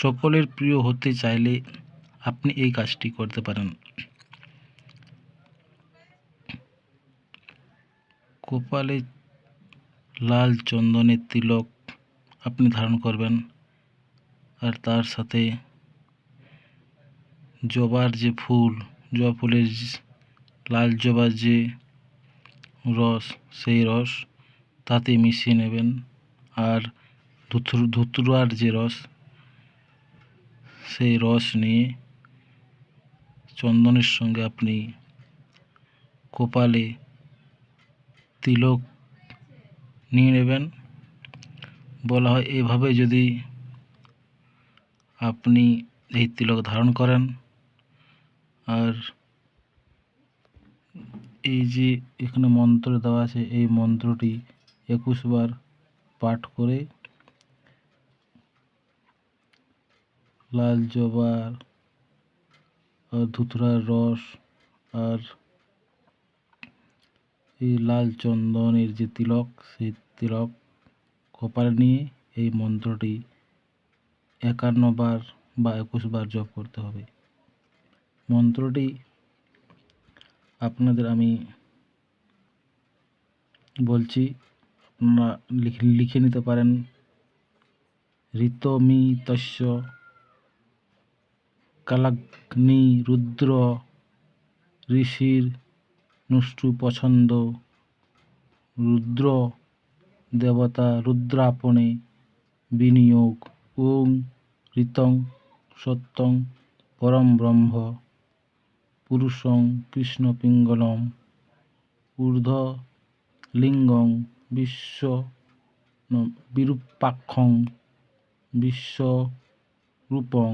সকলের প্রিয় হতে চাইলে আপনি এই কাজটি করতে পারেন। কপালে লাল চন্দনের তিলক আপনি ধারণ করবেন আর তার সাথে জবার যে ফুল, জবা ফুলের লাল জবার যে রস, সেই রস তাতে মিশিয়ে নেবেন। আর ধুতুর ধুতুরার যে রস সেই রস নিয়ে চন্দনের সঙ্গে আপনি কপালে তিলক নিয়ে নেবেন। বলা হয়, এভাবে যদি আপনি এই তিলক ধারণ করেন। আর এই যে এখানে মন্ত্র দেওয়া আছে, এই মন্ত্রটি একুশ বার পাঠ করে লাল জবার আর ধুতরার রস আর এই লাল চন্দনের যে তিলক, সেই তিলক কপালে নিয়ে এই মন্ত্রটি একান্ন বার বা একুশ বার জপ করতে হবে। মন্ত্রটি আপনাদের আমি বলছি, আপনারা লিখে নিতে পারেন। ঋতমিতস্য কালাগ্নি, রুদ্র, ঋষির, নুষ্টু, পছন্দ, রুদ্র, দেবতা, রুদ্রাপণে, বিনিয়োগ ওং ঋতং, সত্যং, পরম ব্রহ্ম, পুরুষং কৃষ্ণপিঙ্গলম ঊর্ধ্ব, লিঙ্গং, বিশ্ব, বিরূপাক্ষং বিশ্বরূপং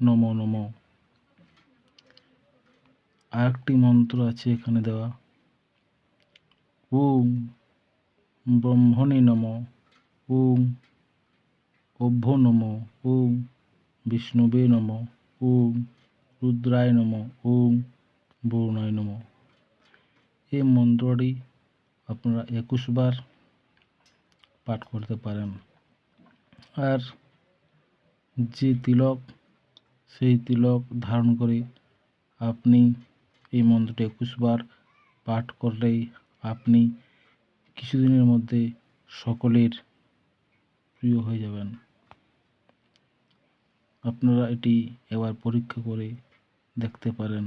নম নম। আরেকটি মন্ত্র আছে এখানে দেওয়া। ওম ব্রহ্মণে নম, ওম অভ্য নম, ওম বিষ্ণুবে নম, ওম রুদ্রায় নম, ওম বরুণায় নম। এই মন্ত্রটি আপনারা একুশ বার পাঠ করতে পারেন। আর যে তিলক সেই তিলক ধারণ করে। আপনি এই মন্ত্রটি একুশ বার পাঠ করলেই আপনি কিছুদিনের মধ্যে সকলের প্রিয় হয়ে যাবেন। আপনারা এটি এবার পরীক্ষা করে দেখতে পারেন।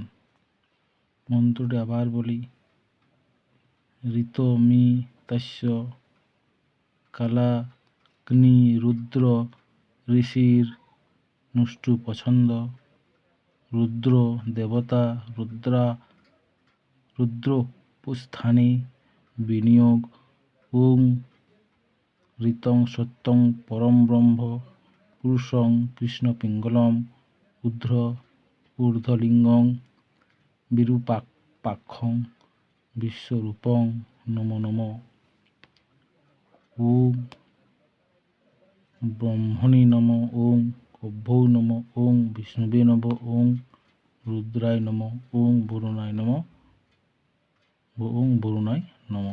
মন্ত্রটি আবার বলি, ঋত মি তস্য কালাগ্নি রুদ্র ঋষির নুষ্টু পছন্দ। রুদ্র দেবতা, রুদ্রা রুদ্র স্থানে বিনিয়োগ। ওং ঋতং, সত্যং, পরম ব্রহ্ম, পুরুষং কৃষ্ণপিঙ্গলম ঊর্ধ্ব ঊর্ধ্বলিঙ্গং বিরূপাক্ষং বিশ্বরূপং, নমো নম। ওম ব্রহ্মণে নম। ওম অভ্যৌ নম ওম বিষ্ণুবে নম ওম রুদ্রায় নম ওম বরুণায় নম ওম বরুণায় নম